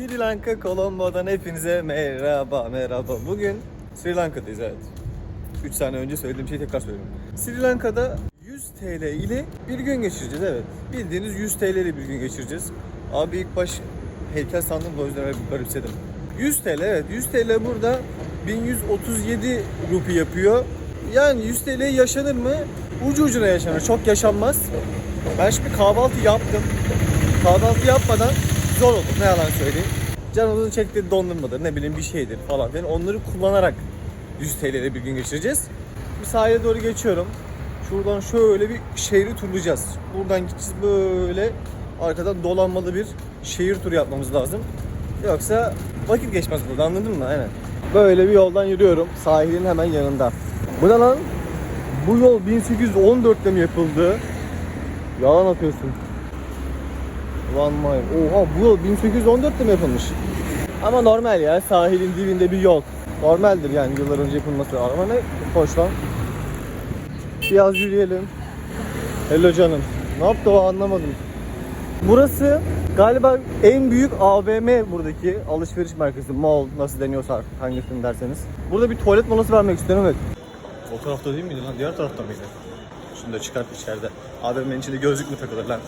Sri Lanka Colombo'dan hepinize merhaba merhaba. Bugün Sri Lanka'dayız evet. 3 sene önce söylediğim şeyi tekrar söylüyorum. Sri Lanka'da 100 TL ile bir gün geçireceğiz evet. Bildiğiniz 100 TL ile bir gün geçireceğiz. Abi ilk baş heykel sandım da o yüzden garipsedim. 100 TL evet 100 TL burada 1137 rupi yapıyor. Yani 100 TL yaşanır mı? Ucu ucuna yaşanır. Çok yaşanmaz. Ben şimdi kahvaltı yaptım. Kahvaltı yapmadan zor oldu. Ne yalan söyleyeyim. Canımızın çektiği dondurmadır, ne bileyim bir şeydir falan filan. Onları kullanarak 100 TL'de bir gün geçireceğiz. Bir sahile doğru geçiyorum. Şuradan şöyle bir şehri turlayacağız. Buradan gideceğiz böyle arkadan dolanmalı bir şehir turu yapmamız lazım. Yoksa vakit geçmez burada anladın mı? Aynen. Böyle bir yoldan yürüyorum. Sahilin hemen yanında. Bu lan? Bu yol 1814'te mi yapıldı? Yalan atıyorsun. One mile. Oha bu yol 1814'te mi yapılmış? Ama normal ya sahilin dibinde bir yol. Normaldir yani yıllar önce yapılması. Ama ne hoş lan. Biraz yürüyelim. Hello canım. Ne yaptı o anlamadım. Burası galiba en büyük AVM buradaki alışveriş merkezi. Mall nasıl deniyorsa artık hangisini derseniz. Burada bir tuvalet molası vermek istiyorum evet. O tarafta değil miydi lan? Diğer tarafta mıydı? Şunu da çıkart içeride. AVM'nin içinde gözlük mü takılır lan?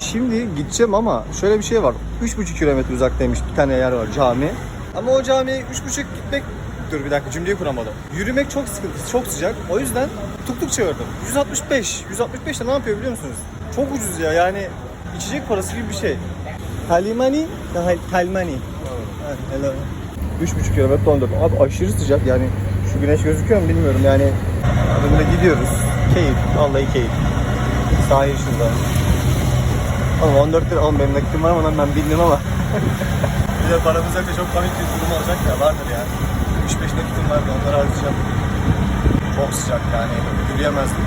Şimdi gideceğim ama şöyle bir şey var. 3,5 kilometre uzaktaymış bir tane yer var cami. Ama o camiye 3,5 gitmek... Dur bir dakika cümleyi kuramadım. Yürümek çok sıkıntısı, çok sıcak. O yüzden tuk tuk çağırdım. 165. 165 de ne yapıyor biliyor musunuz? Çok ucuz ya yani içecek parası gibi bir şey. Kalmani. Ha, Hello. 3,5 kilometre 14. Abi aşırı sıcak yani şu güneş gözüküyor mu bilmiyorum yani. Böyle gidiyoruz. Keyif. Vallahi keyif. Sahil şurada. Oğlum 14 lira oğlum benim nakitim var ama lan ben bildim ama. bir de paramız yok da çok komik bir durum olacak ya vardır ya. 3-5 nakitim var da onları harcayacağım. Çok sıcak yani yürüyemezdim.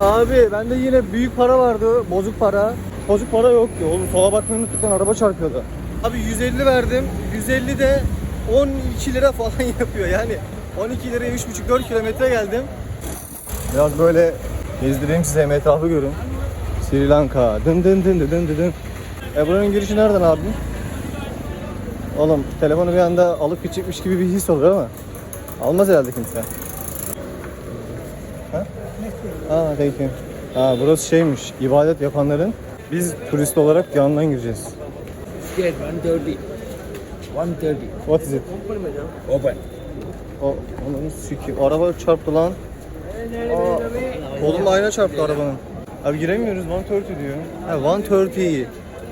Abi bende yine büyük para vardı, bozuk para. Bozuk para yoktu. Oğlum sola bakmayı unuttuktan araba çarpıyordu. Abi 150 verdim. 150 de 12 lira falan yapıyor. Yani 12 liraya 3,5-4 kilometre geldim. Biraz böyle gezdireyim size hem etrafı görün. Sri Lanka. Dın dın dın dın dın dın. E buranın girişi nereden abi? Oğlum telefonu bir anda alıp gidecekmiş gibi bir his oluyor ama. Almaz herhalde kimse. Ha? Aa thank you. Aa, burası şeymiş, ibadet yapanların. Biz turist olarak yanından gireceğiz. Get 130. 130. What is it? Open. O, onun siki. Araba çarptı lan. Aa, kolumla ayna çarptı arabanın. Abi giremiyoruz, 130 diyor. Ha 130.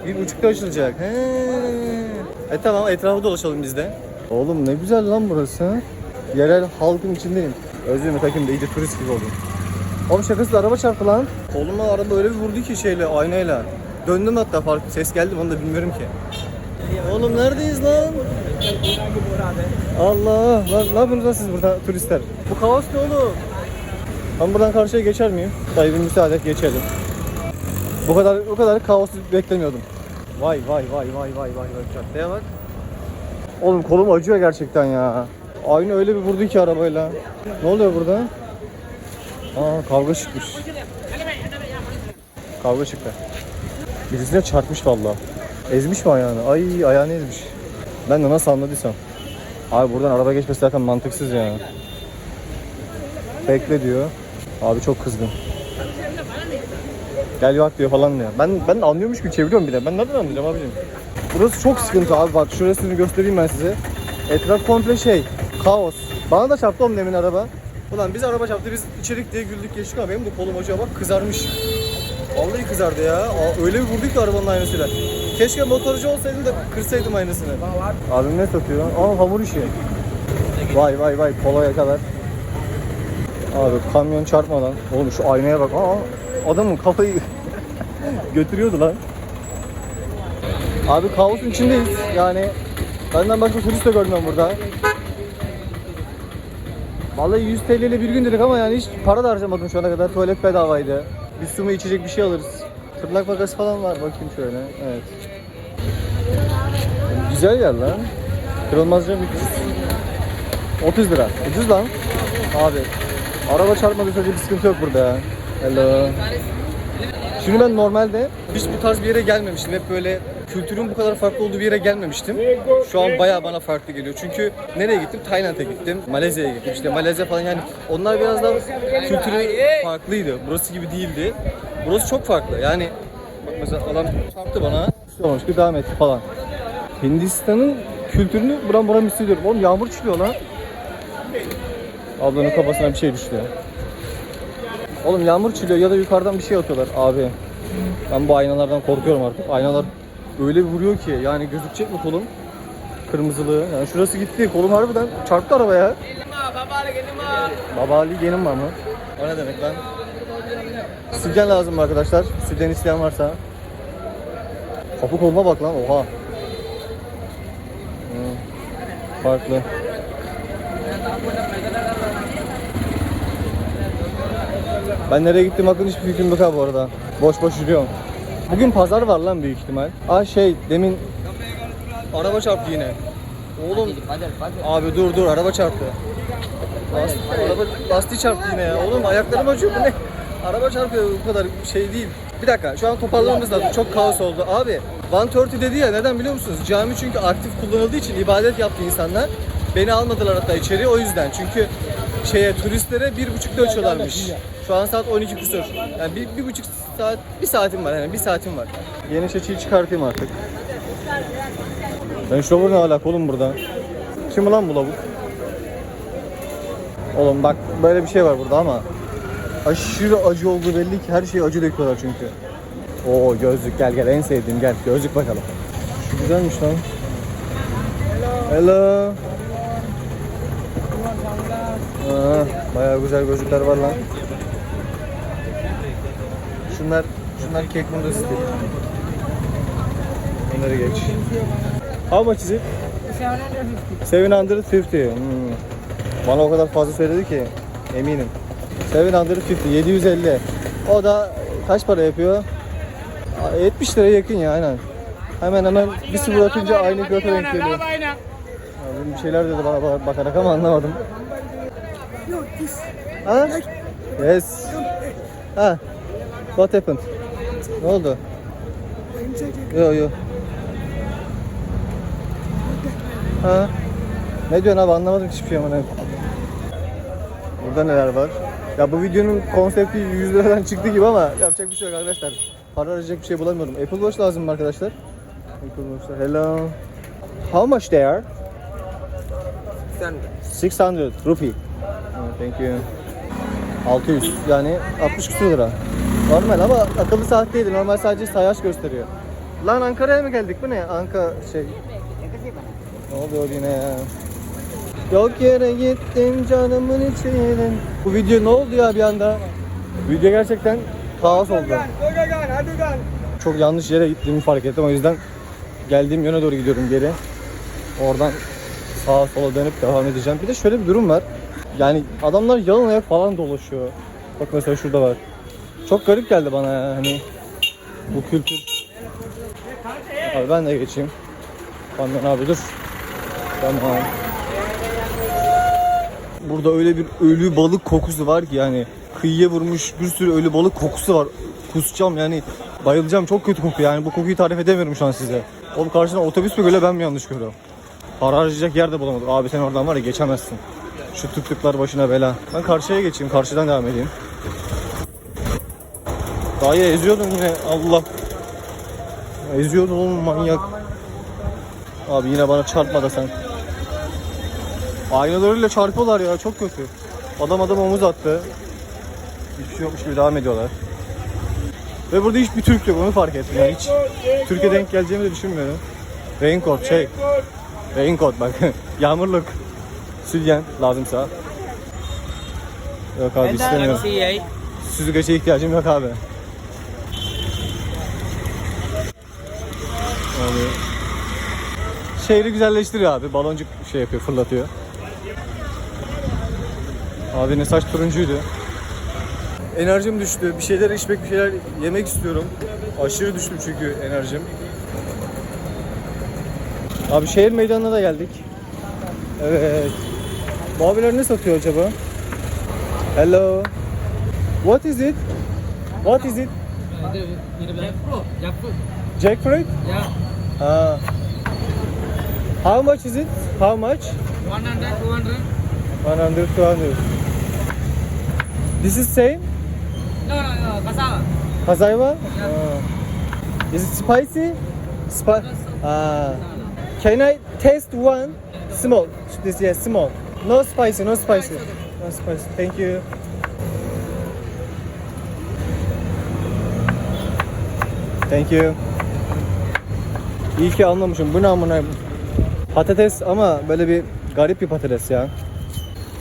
Bir buçukta açılacak. He. E tamam etrafı dolaşalım biz de. Oğlum ne güzel lan burası. ha. Yerel halkın içindeyim. Özlemi takım da iyice turist gibi oldum. Oğlum şakası da araba çarptı lan. Koluma araba öyle bir vurdu ki şeyle aynayla. Döndüm hatta fark ses geldi onu da bilmiyorum ki. Oğlum neredeyiz lan? Allah lan ne yapıyorsunuz siz burada turistler? Bu kaos ne oğlum? Ben buradan karşıya geçer miyim? Dayı bir müsaade et geçelim. Bu kadar bu kadar kaos beklemiyordum. Vay vay vay vay vay vay vay caddeye bak. Oğlum kolum acıyor gerçekten ya. Aynı öyle bir vurdu ki arabayla. Ne oluyor burada? Aa kavga çıkmış. Kavga çıktı. Birisine çarpmış vallahi. Ezmiş mi ayağını? Ay ayağını ezmiş. Ben de nasıl anladıysam. Abi buradan araba geçmesi zaten mantıksız ya. Bekle diyor. Abi çok kızgın. Gel bak diyor falan diyor. Ben ben anlıyormuş gibi çeviriyorum bir de. Ben nereden anlayacağım abicim? Burası çok sıkıntı abi bak şurasını göstereyim ben size. Etraf komple şey, kaos. Bana da çarptı oğlum demin araba. Ulan biz araba çarptı biz içerik diye güldük geçtik ama benim de kolum acıyor bak kızarmış. Vallahi kızardı ya. Öyle bir vurdu ki arabanın aynasıyla. Keşke motorcu olsaydım da kırsaydım aynasını. Abim ne satıyor? Aa hamur işi. Vay vay vay kolaya kadar. Abi kamyon çarpmadan. Oğlum şu aynaya bak. Aa adamın kafayı götürüyordu lan. Abi kaosun içindeyiz. Yani benden başka turist de görmüyorum burada. Vallahi 100 TL ile bir gün dedik ama yani hiç para da harcamadım şu ana kadar. Tuvalet bedavaydı. Bir su mu içecek bir şey alırız. Tırnak makası falan var bakayım şöyle. Evet. Güzel yer lan. Kırılmaz cam 300. 30 lira. Ucuz lan. Abi araba çarpmadığı sürece bir sıkıntı yok burada ya. Hello. Şimdi ben normalde hiç bu tarz bir yere gelmemiştim. Hep böyle kültürün bu kadar farklı olduğu bir yere gelmemiştim. Şu an bayağı bana farklı geliyor. Çünkü nereye gittim? Tayland'a gittim. Malezya'ya gittim. İşte Malezya falan yani onlar biraz daha kültürü farklıydı. Burası gibi değildi. Burası çok farklı. Yani bak mesela adam çarptı bana. Olmuş ki devam etti falan. Hindistan'ın kültürünü buram buram hissediyorum. Oğlum yağmur çıkıyor lan. Ablanın kafasına bir şey düştü. Oğlum yağmur çiliyor ya da yukarıdan bir şey atıyorlar abi. Ben bu aynalardan korkuyorum artık. Aynalar öyle bir vuruyor ki yani gözükecek mi kolum? Kırmızılığı. Yani şurası gitti. Kolum harbiden çarptı arabaya. Baba Ali gelim var mı? O ne demek lan? Silgen lazım arkadaşlar? Silgen isteyen varsa. Kapı koluna bak lan oha. Hmm, Farklı. Ben nereye gittim hakkında hiçbir fikrim yok abi bu arada. Boş boş yürüyorum. Bugün pazar var lan büyük ihtimal. Aa şey demin araba çarptı yine. Oğlum abi dur dur araba çarptı. Last, araba lastiği çarptı yine ya. Oğlum ayaklarım acıyor bu ne? Araba çarpıyor bu kadar şey değil. Bir dakika şu an toparlamamız lazım. Çok kaos oldu. Abi 130 dedi ya neden biliyor musunuz? Cami çünkü aktif kullanıldığı için ibadet yaptı insanlar. Beni almadılar hatta içeri o yüzden. Çünkü şeye turistlere bir buçukta açıyorlarmış. Şu an saat 12 küsur. Yani bir, bir buçuk saat, bir saatim var yani bir saatim var. Yeni çeçiyi çıkartayım artık. Ben şu ne alaka oğlum burada? Kim lan bu lavuk? Oğlum bak böyle bir şey var burada ama aşırı acı olduğu belli ki her şeyi acı döküyorlar çünkü. Oo gözlük gel gel en sevdiğim gel gözlük bakalım. Şu güzelmiş lan. Hello. Aa, bayağı güzel gözlükler var lan. Şunlar şunlar Kate Moon stil. Onları geç. How much is it? 750. Hmm. Bana o kadar fazla söyledi ki eminim. 750, 750. O da kaç para yapıyor? Aa, 70 liraya yakın ya aynen. Hemen hemen bir sıfır atınca aynı fiyata denk geliyor. Bir şeyler dedi bana bakarak ama anlamadım. Ha? Yes. Ha. What happened? Ne oldu? Yo yo. Ha? Ne diyorsun abi anlamadım hiçbir şey ama. Burada neler var? Ya bu videonun konsepti 100 liradan çıktı gibi ama yapacak bir şey yok arkadaşlar. Para arayacak bir şey bulamıyorum. Apple Watch lazım mı arkadaşlar? Apple Watch'lar. Hello. How much they are? 600 rupee. Oh, thank you. 600 yani 60 küsur lira. Normal ama akıllı saat değil. Normal sadece sayaç gösteriyor. Lan Ankara'ya mı geldik? Bu ne? Anka şey. Ne oluyor yine ya? Yok yere gittim canımın içine. Bu video ne oldu ya bir anda? Video gerçekten kaos oldu. Çok yanlış yere gittiğimi fark ettim. O yüzden geldiğim yöne doğru gidiyorum geri. Oradan sağa sola dönüp devam edeceğim. Bir de şöyle bir durum var. Yani adamlar yalın ayak falan dolaşıyor. Bak mesela şurada var. Çok garip geldi bana ya hani bu kültür. Abi ben de geçeyim. Kamyon abi dur. Tamam. Burada öyle bir ölü balık kokusu var ki yani kıyıya vurmuş bir sürü ölü balık kokusu var. Kusacağım yani bayılacağım çok kötü koku yani bu kokuyu tarif edemiyorum şu an size. Oğlum karşına otobüs mü göle ben mi yanlış görüyorum? Para harcayacak yer de bulamadık. Abi sen oradan var ya geçemezsin. Şu tık tıklar başına bela. Ben karşıya geçeyim karşıdan devam edeyim. Dayı eziyordun yine Allah. Eziyordun oğlum manyak. Abi yine bana çarpma da sen. Aynalarıyla çarpıyorlar ya çok kötü. Adam adam omuz attı. Hiçbir şey yokmuş gibi devam ediyorlar. Ve burada hiçbir Türk yok onu fark ettim. Yani hiç Türkiye denk geleceğimi de düşünmüyorum. Raincoat şey. Raincoat bak. Yağmurluk. Sülyen lazımsa. Yok abi istemiyorum. Süzgeçe ihtiyacım yok abi. Abi. Şehri güzelleştiriyor abi. Baloncuk şey yapıyor, fırlatıyor. Abinin saç turuncuydu. Enerjim düştü. Bir şeyler içmek, bir şeyler yemek istiyorum. Aşırı düştüm çünkü enerjim. Abi şehir meydanına da geldik. Evet. Bu abiler ne satıyor acaba? Hello. What is it? What is it? Jackfruit. Jackfruit? Yeah. Ah. How much is it? How much? 100, 200. 100, 200. This is same? No, no, no. Cassava. Kazayva? Ah. Is it spicy? Spi ah. Can I taste one? Small. This yes, small. No spicy, no spicy. No spicy. Thank you. Thank you. İyi ki anlamışım. Bu ne amına? Patates ama böyle bir garip bir patates ya.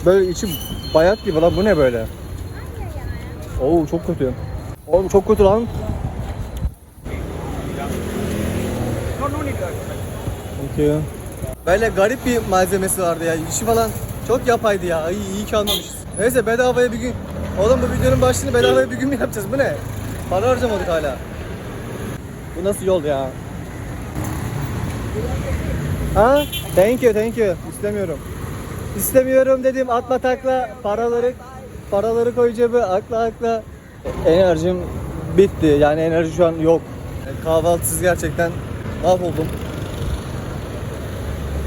Böyle içi bayat gibi lan bu ne böyle? Oo çok kötü. Oğlum çok kötü lan. You. Böyle garip bir malzemesi vardı ya. İçi falan çok yapaydı ya. Ay iyi ki anlamışız. Neyse bedavaya bir gün. Oğlum bu videonun başlığını bedavaya bir gün mü yapacağız? Bu ne? Para harcamadık hala. Bu nasıl yol ya? Ha? Thank you, thank you. İstemiyorum. İstemiyorum dedim atla takla paraları paraları koy cebe akla akla. Enerjim bitti. Yani enerji şu an yok. Kahvaltısız gerçekten mahvoldum.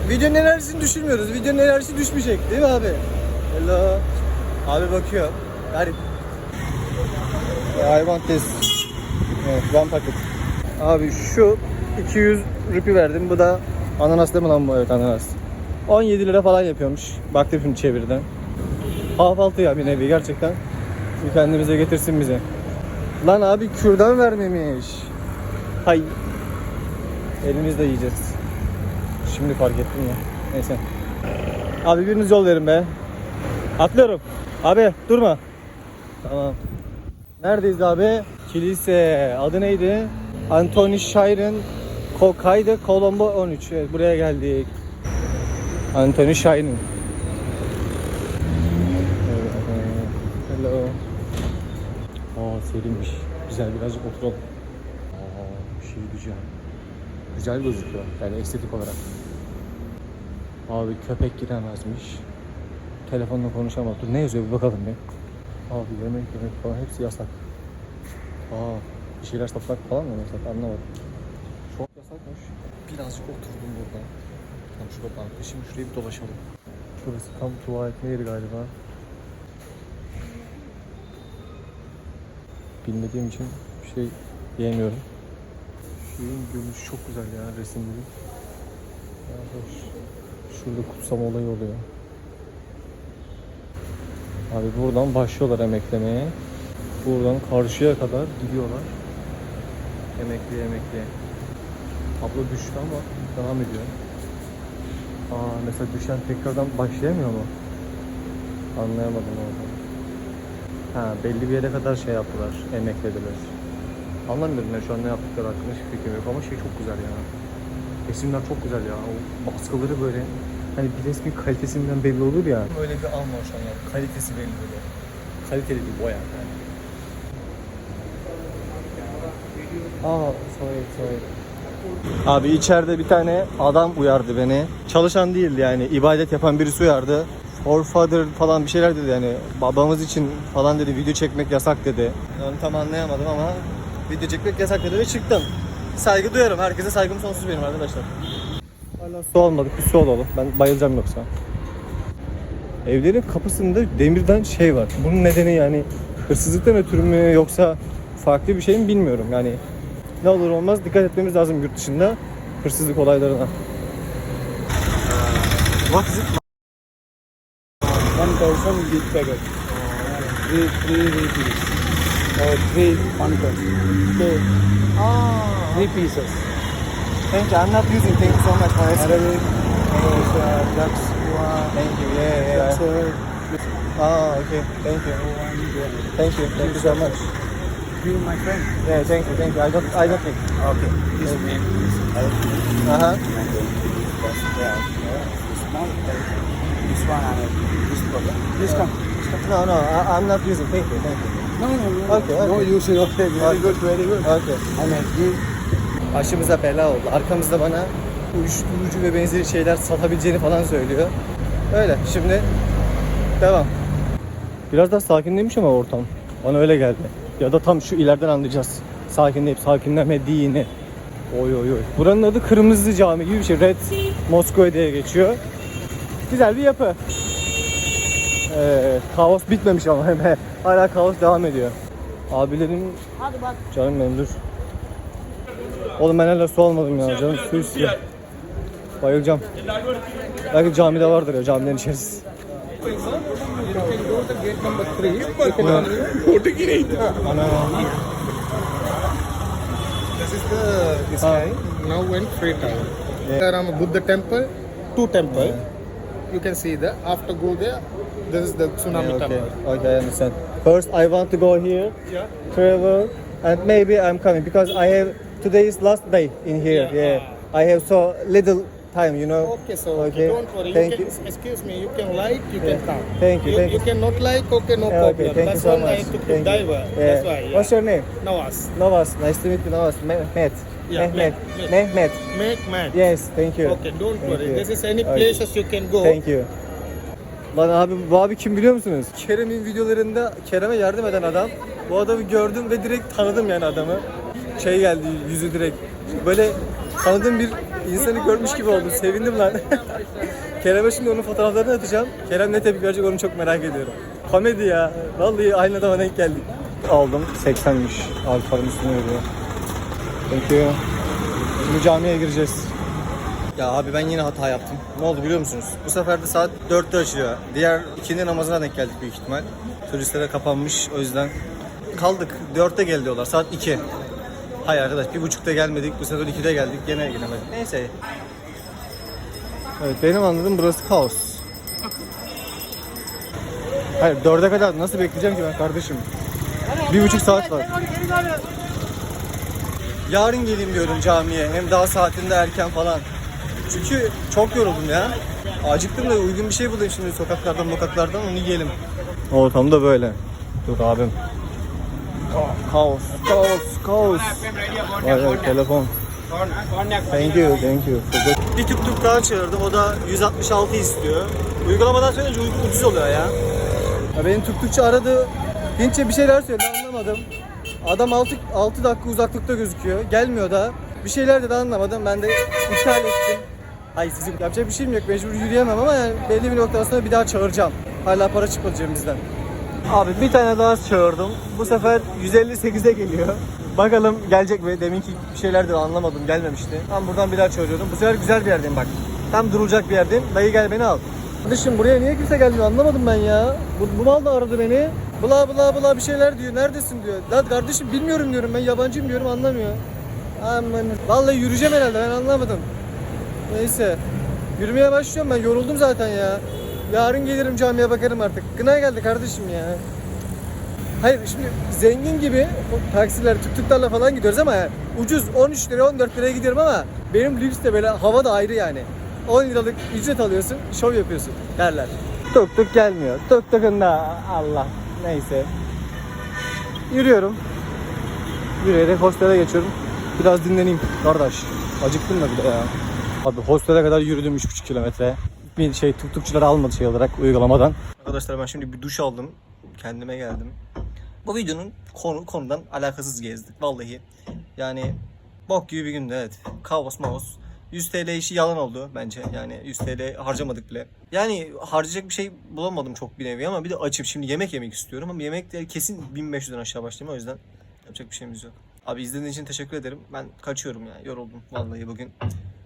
Videonun enerjisini düşürmüyoruz. Videonun enerjisi düşmeyecek değil mi abi? Hello. Abi bakıyor. Garip. Want this. Evet, one packet. Abi şu 200 rupi verdim. Bu da ananas değil mi lan bu? Evet ananas. 17 lira falan yapıyormuş. Baktım şimdi çeviriden. Kahvaltı ya bir nevi gerçekten. Bir kendimize getirsin bize. Lan abi kürdan vermemiş. Hay. Elimizde yiyeceğiz. Şimdi fark ettim ya. Neyse. Abi biriniz yol verin be. Atlıyorum. Abi durma. Tamam. Neredeyiz abi? Kilise. Adı neydi? Anthony Shire'ın Kokay'da Colombo 13. Evet, buraya geldik. Anthony Shire'ın. Hello. Aa serinmiş. Güzel birazcık oturalım. Aa şey güzel. Güzel gözüküyor yani estetik olarak. Abi köpek giremezmiş. Telefonla konuşamaz. Dur ne yazıyor bir bakalım bir. Abi yemek yemek falan hepsi yasak. Aa bir şeyler satmak falan mı yasak anlamadım. Çok yasakmış. Birazcık oturdum burada. Tam şurada bankta. Şimdi şuraya bir dolaşalım. Şurası tam tuvalet yeri galiba. Bilmediğim için bir şey diyemiyorum. Şeyin görünüşü çok güzel ya resimleri. Ya hoş. Şurada kutsama olayı oluyor. Abi buradan başlıyorlar emeklemeye. Buradan karşıya kadar gidiyorlar. Emekli emekli. Abla düştü ama devam ediyor. Aa mesela düşen tekrardan başlayamıyor mu? Anlayamadım orada. Ha belli bir yere kadar şey yaptılar, emeklediler. Anlamıyorum ben şu an ne yaptıkları hakkında hiçbir fikrim yok ama şey çok güzel ya. Resimler çok güzel ya. O baskıları böyle hani bir resmin kalitesinden belli olur ya. Öyle bir an var şu an ya. Kalitesi belli böyle. Kaliteli bir boya yani. Aa sorry sorry. Abi içeride bir tane adam uyardı beni. Çalışan değildi yani ibadet yapan birisi uyardı. Forefather falan bir şeyler dedi yani babamız için falan dedi video çekmek yasak dedi. Onu tam anlayamadım ama video çekmek yasak dedi ve çıktım. Saygı duyarım. Herkese saygım sonsuz benim arkadaşlar. Hala su almadık. Bir su alalım. Ben bayılacağım yoksa. Evlerin kapısında demirden şey var. Bunun nedeni yani hırsızlıktan ötürü mü yoksa farklı bir şey mi bilmiyorum. Yani ne olur olmaz dikkat etmemiz lazım yurt dışında hırsızlık olaylarına. What is it? One thousand big packet. Three, three rupees. Or three. Okay. Ah, Three pieces. thank you. I'm not using. Thank you so much for. Arabic. Uh, that's one. Thank you. Yeah, yeah. That's yeah. uh, Ah, okay. Thank you. Thank you. Thank you so much. You, my friend. Yeah, thank you. Thank you. I don't. I don't think. Okay. This name is Uh huh. Yeah. This small. This one and this problem. This come. No, no. I, I'm not using. Thank you. Thank you. No, no, no. Okay, No okay. using. Okay. Very good. Very good. Okay. Mean, give Başımıza bela oldu. Arkamızda bana uyuşturucu ve benzeri şeyler satabileceğini falan söylüyor. Öyle. Şimdi devam. Biraz daha sakinlemiş ama ortam. Bana öyle geldi. Ya da tam şu ileriden anlayacağız. Sakinleyip sakinlemediğini. Oy oy oy. Buranın adı Kırmızı Cami gibi bir şey. Red Moscow diye geçiyor. Güzel bir yapı. Ee, kaos bitmemiş ama hala kaos devam ediyor. Abilerim canım benim dur. Oğlum ben hala su almadım ya canım su istiyor. Bayılacağım. Belki camide vardır ya can Ana. This is the this Ah. guy now went free time. There am Buddha temple, two temple. You can see that. After go there, this is the tsunami Okay, temple. okay, I understand. First, I want to go here, Yeah. travel, and maybe I'm coming because I have today is last day in here. Yeah. Yeah, I have so little time, you know. Okay, so Okay. don't worry. Thank you can, you. Excuse me. You can like. You Yeah. can come. Thank you, You, thank you. cannot like. Okay, no Yeah, problem. okay, thank That's you so why I much. took Thank diver. Yeah. That's why. Yeah. What's your name? Nawaz. Novas. Nice to meet you, Novas. Mehmet. Yeah, Mehmet. Mehmet. Mehmet. Make man. Yes, thank you. Okay, don't Thank worry. you. This is any Okay. places you can go. Thank you. Lan abi bu abi kim biliyor musunuz? Kerem'in videolarında Kerem'e yardım eden adam. Bu adamı gördüm ve direkt tanıdım yani adamı. Şey geldi yüzü direkt. Böyle tanıdığım bir insanı görmüş gibi oldum. Sevindim lan. Kerem'e şimdi onun fotoğraflarını atacağım. Kerem ne tepki verecek onu çok merak ediyorum. Komedi ya. Vallahi aynı adama denk geldik. Aldım. 80'miş. Abi paranın üstüne veriyor. Thank you. Şimdi camiye gireceğiz. Ya abi ben yine hata yaptım. Ne oldu biliyor musunuz? Bu sefer de saat 4'te açılıyor. Diğer ikindi namazına denk geldik büyük ihtimal. Turistlere kapanmış o yüzden. Kaldık. 4'te gel diyorlar. Saat 2. Hayır arkadaş bir buçukta gelmedik. Bu sefer 2'de geldik. Gene giremedik. Neyse. Evet benim anladığım burası kaos. Hayır 4'e kadar nasıl bekleyeceğim ki ben kardeşim? Bir buçuk saat var. Yarın geleyim diyorum camiye. Hem daha saatinde erken falan. Çünkü çok yoruldum ya. Acıktım da uygun bir şey bulayım şimdi sokaklardan sokaklardan onu yiyelim. Ortam da böyle. Dur abim. Kaos, kaos, kaos. Vay vay telefon. Thank you, thank you. Bir tuk tuk daha çağırdım. O da 166 istiyor. Uygulamadan söyleyince ucuz oluyor ya. ya benim tuk tukçu aradı. Hintçe bir şeyler söyledi anlamadım. Adam 6, 6 dakika uzaklıkta gözüküyor. Gelmiyor da. Bir şeyler dedi anlamadım. Ben de iptal ettim. Ay sizin yapacak bir şeyim yok. Mecbur yürüyemem ama yani belli bir noktadan sonra bir daha çağıracağım. Hala para çıkmadı cebimizden. Abi bir tane daha çağırdım. Bu sefer 158'e geliyor. Bakalım gelecek mi? Deminki bir şeyler de anlamadım gelmemişti. Tam buradan bir daha çağırıyorum. Bu sefer güzel bir yerdeyim bak. Tam durulacak bir yerdeyim. Dayı gel beni al. Kardeşim buraya niye kimse gelmiyor anlamadım ben ya. Bu, bu mal da aradı beni. Bla bla bla bir şeyler diyor. Neredesin diyor. Lan kardeşim bilmiyorum diyorum ben yabancıyım diyorum anlamıyor. Aman. Vallahi yürüyeceğim herhalde ben anlamadım. Neyse. Yürümeye başlıyorum ben yoruldum zaten ya. Yarın gelirim camiye bakarım artık. Gına geldi kardeşim ya. Hayır şimdi zengin gibi taksiler, tuk-tuklarla falan gidiyoruz ama ucuz 13 lira 14 liraya gidiyorum ama benim lüks de böyle hava da ayrı yani. 10 liralık ücret alıyorsun, şov yapıyorsun derler. Tuk tuk gelmiyor. Tuk tukun da Allah neyse. Yürüyorum. Yürüyerek hostele geçiyorum. Biraz dinleneyim kardeş. Acıktım da bir de ya. Abi hostele kadar yürüdüm 3,5 kilometre. Bir şey tuktukçuları almadı şey olarak uygulamadan. Arkadaşlar ben şimdi bir duş aldım. Kendime geldim. Bu videonun konu konudan alakasız gezdik vallahi. Yani bok gibi bir gündü evet. Kaos maos. 100 TL işi yalan oldu bence. Yani 100 TL harcamadık bile. Yani harcayacak bir şey bulamadım çok bir nevi ama bir de açım. Şimdi yemek yemek istiyorum ama yemek de kesin 1500'den aşağı başlayayım o yüzden yapacak bir şeyimiz yok. Abi izlediğiniz için teşekkür ederim. Ben kaçıyorum ya. Yoruldum vallahi bugün.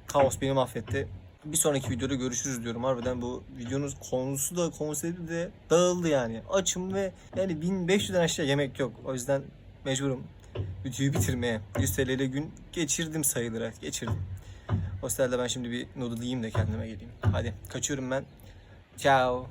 Kaos beni mahvetti. Bir sonraki videoda görüşürüz diyorum. Harbiden bu videonun konusu da konsepti de dağıldı yani. Açım ve yani 1500'den aşağı yemek yok. O yüzden mecburum videoyu bitirmeye. 100 TL gün geçirdim sayılır. Geçirdim. Hostelde ben şimdi bir noodle yiyeyim de kendime geleyim. Hadi kaçıyorum ben. Ciao.